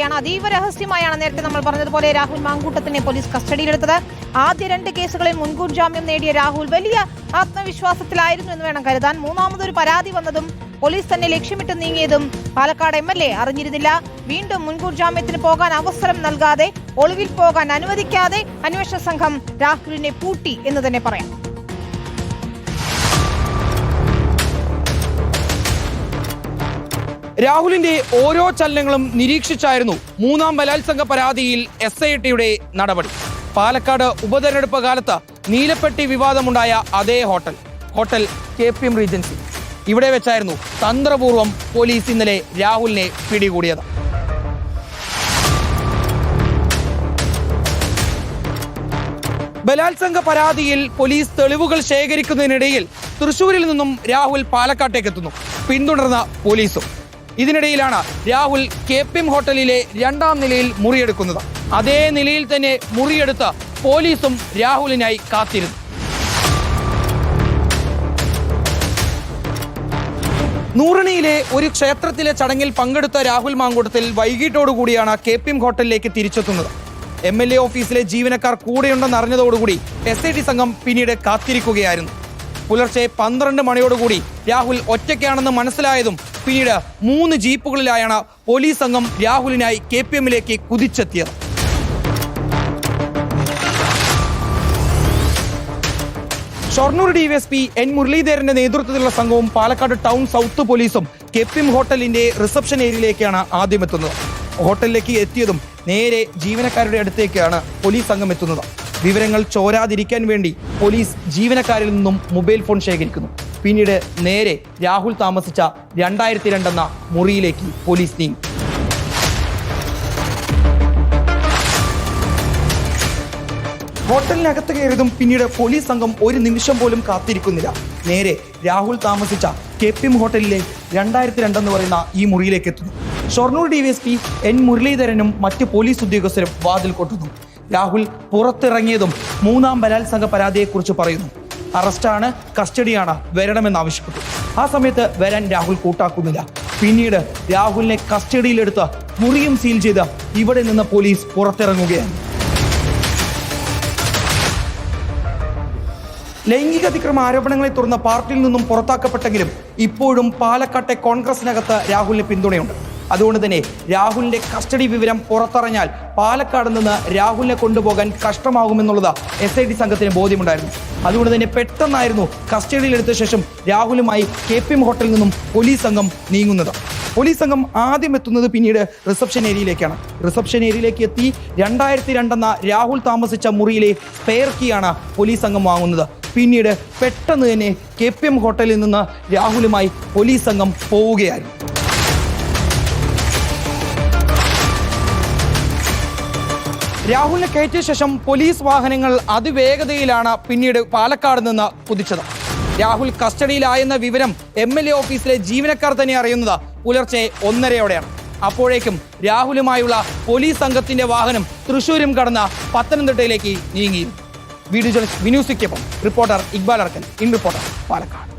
ാണ് അതീവ രഹസ്യമായാണ് നേരത്തെ നമ്മൾ പറഞ്ഞതുപോലെ രാഹുൽ മാങ്കൂട്ടത്തിനെ പോലീസ് കസ്റ്റഡിയിലെടുത്തത്. ആദ്യ രണ്ട് കേസുകളിൽ മുൻകൂർ ജാമ്യം നേടിയ രാഹുൽ വലിയ ആത്മവിശ്വാസത്തിലായിരുന്നു എന്ന് വേണം കരുതാൻ. മൂന്നാമതൊരു പരാതി വന്നതും പോലീസ് തന്നെ ലക്ഷ്യമിട്ട് നീങ്ങിയതും പാലക്കാട് എം എൽ എ അറിഞ്ഞിരുന്നില്ല. വീണ്ടും മുൻകൂർ ജാമ്യത്തിന് പോകാൻ അവസരം നൽകാതെ ഒളിവിൽ പോകാൻ അനുവദിക്കാതെ അന്വേഷണ സംഘം രാഹുലിനെ പൂട്ടി എന്ന് തന്നെ പറയാം. രാഹുലിന്റെ ഓരോ ചലനങ്ങളും നിരീക്ഷിച്ചായിരുന്നു മൂന്നാം ബലാത്സംഗ പരാതിയിൽ എസ് ഐ ടിയുടെ നടപടി. പാലക്കാട് ഉപതെരഞ്ഞെടുപ്പ് കാലത്ത് നീലപ്പെട്ടി വിവാദമുണ്ടായ അതേ hotel hotel K P M regency. ഇവിടെ വെച്ചായിരുന്നു തന്ത്രപൂർവം പോലീസ് ഇന്നലെ രാഹുലിനെ പിടികൂടിയത്. ബലാത്സംഗ പരാതിയിൽ പോലീസ് തെളിവുകൾ ശേഖരിക്കുന്നതിനിടയിൽ തൃശൂരിൽ നിന്നും രാഹുൽ പാലക്കാട്ടേക്ക് എത്തുന്നു പിന്തുടർന്ന പോലീസും. ഇതിനിടയിലാണ് രാഹുൽ കെ പി എം ഹോട്ടലിലെ രണ്ടാം നിലയിൽ മുറിയെടുക്കുന്നത്. അതേ നിലയിൽ തന്നെ മുറിയെടുത്ത് പോലീസും രാഹുലിനായി കാത്തിരുന്നു. നൂറണിയിലെ ഒരു ക്ഷേത്രത്തിലെ ചടങ്ങിൽ പങ്കെടുത്ത രാഹുൽ മാങ്കൂട്ടത്തിൽ വൈകിട്ടോടുകൂടിയാണ് കെ പി എം ഹോട്ടലിലേക്ക് തിരിച്ചെത്തുന്നത്. എം എൽ എ ഓഫീസിലെ ജീവനക്കാർ കൂടെയുണ്ടെന്ന് അറിഞ്ഞതോടുകൂടി എസ് ഐ ടി സംഘം പിന്നീട് കാത്തിരിക്കുകയായിരുന്നു. പുലർച്ചെ പന്ത്രണ്ട് മണിയോടുകൂടി രാഹുൽ ഒറ്റയ്ക്കാണെന്ന് മനസ്സിലായതും പിന്നീട് മൂന്ന് ജീപ്പുകളിലായാണ് പോലീസ് സംഘം രാഹുലിനായി കെ പി എമ്മിലേക്ക് കുതിച്ചെത്തിയത്. ഷൊർണൂർ ഡിവൈഎസ്പി എൻ മുരളീധരന്റെ നേതൃത്വത്തിലുള്ള സംഘവും പാലക്കാട് ടൗൺ സൗത്ത് പോലീസും കെപ്പിം ഹോട്ടലിന്റെ റിസപ്ഷൻ ഏരിയയിലേക്കാണ് ആദ്യം എത്തുന്നത് ഹോട്ടലിലേക്ക് എത്തിയതും നേരെ ജീവനക്കാരുടെ അടുത്തേക്കാണ് പോലീസ് സംഘം എത്തുന്നത്. വിവരങ്ങൾ ചോരാതിരിക്കാൻ വേണ്ടി പോലീസ് ജീവനക്കാരിൽ നിന്നും മൊബൈൽ ഫോൺ ശേഖരിക്കുന്നു. പിന്നീട് നേരെ രാഹുൽ താമസിച്ച രണ്ടായിരത്തി രണ്ടെന്ന മുറിയിലേക്ക് പോലീസ് നീങ്ങി. ഹോട്ടലിനകത്ത് കയറിയതും പിന്നീട് പോലീസ് സംഘം ഒരു നിമിഷം പോലും കാത്തിരിക്കുന്നില്ല. നേരെ രാഹുൽ താമസിച്ച കെ പി എം ഹോട്ടലിലെ രണ്ടായിരത്തി രണ്ടെന്ന് പറയുന്ന ഈ മുറിയിലേക്ക് എത്തുന്നു. Shoranur D S P N മുരളീധരനും മറ്റ് പോലീസ് ഉദ്യോഗസ്ഥരും വാതിൽ കൊട്ടുന്നു. രാഹുൽ പുറത്തിറങ്ങിയതും മൂന്നാം ബലാത്സംഗ പരാതിയെക്കുറിച്ച് പറയുന്നു. അറസ്റ്റാണ് കസ്റ്റഡിയാണ് വരണമെന്ന് ആവശ്യപ്പെട്ടു. ആ സമയത്ത് വരാൻ രാഹുൽ കൂട്ടാക്കുന്നില്ല. പിന്നീട് രാഹുലിനെ കസ്റ്റഡിയിലെടുത്ത് മുറിയും സീൽ ചെയ്ത് ഇവിടെ നിന്ന് പോലീസ് പുറത്തിറങ്ങുകയാണ്. ലൈംഗിക അതിക്രമ ആരോപണങ്ങളെ തുടർന്ന് പാർട്ടിയിൽ നിന്നും പുറത്താക്കപ്പെട്ടെങ്കിലും ഇപ്പോഴും പാലക്കാട്ടെ കോൺഗ്രസിനകത്ത് രാഹുലിന് പിന്തുണയുണ്ട്. അതുകൊണ്ട് തന്നെ രാഹുലിന്റെ കസ്റ്റഡി വിവരം പുറത്തറിഞ്ഞാൽ പാലക്കാട് നിന്ന് രാഹുലിനെ കൊണ്ടുപോകാൻ കഷ്ടമാകുമെന്നുള്ളത് എസ് ഐ ടി സംഘത്തിന് ബോധ്യമുണ്ടായിരുന്നു. അതുകൊണ്ട് തന്നെ പെട്ടെന്നായിരുന്നു കസ്റ്റഡിയിലെടുത്ത ശേഷം രാഹുലുമായി കെ പി എം ഹോട്ടലിൽ നിന്നും പോലീസ് സംഘം നീങ്ങുന്നത്. പോലീസ് സംഘം ആദ്യം എത്തുന്നത് പിന്നീട് റിസപ്ഷൻ ഏരിയയിലേക്കാണ്. റിസപ്ഷൻ ഏരിയയിലേക്ക് എത്തി രണ്ടായിരത്തി രണ്ടെന്ന രാഹുൽ താമസിച്ച മുറിയിലെ സ്പെയർ കീയാണ് പോലീസ് സംഘം വാങ്ങുന്നത്. പിന്നീട് പെട്ടെന്ന് തന്നെ കെ പി എം ഹോട്ടലിൽ നിന്ന് രാഹുലുമായി പോലീസ് സംഘം പോവുകയായിരുന്നു. രാഹുലിനെ കയറ്റിയ ശേഷം പോലീസ് വാഹനങ്ങൾ അതിവേഗതയിലാണ് പിന്നീട് പാലക്കാട് നിന്ന് കുതിച്ചത്. രാഹുൽ കസ്റ്റഡിയിലായെന്ന വിവരം എം എൽ എ ഓഫീസിലെ ജീവനക്കാർ തന്നെ അറിയുന്നത് പുലർച്ചെ ഒന്നരയോടെയാണ്. അപ്പോഴേക്കും രാഹുലുമായുള്ള പോലീസ് സംഘത്തിന്റെ വാഹനം തൃശൂരും കടന്ന പത്തനംതിട്ടയിലേക്ക് നീങ്ങിയിരുന്നു video വിനൂസിക്കൊപ്പം reporter Iqbal Arkkan in reporter Palakkad.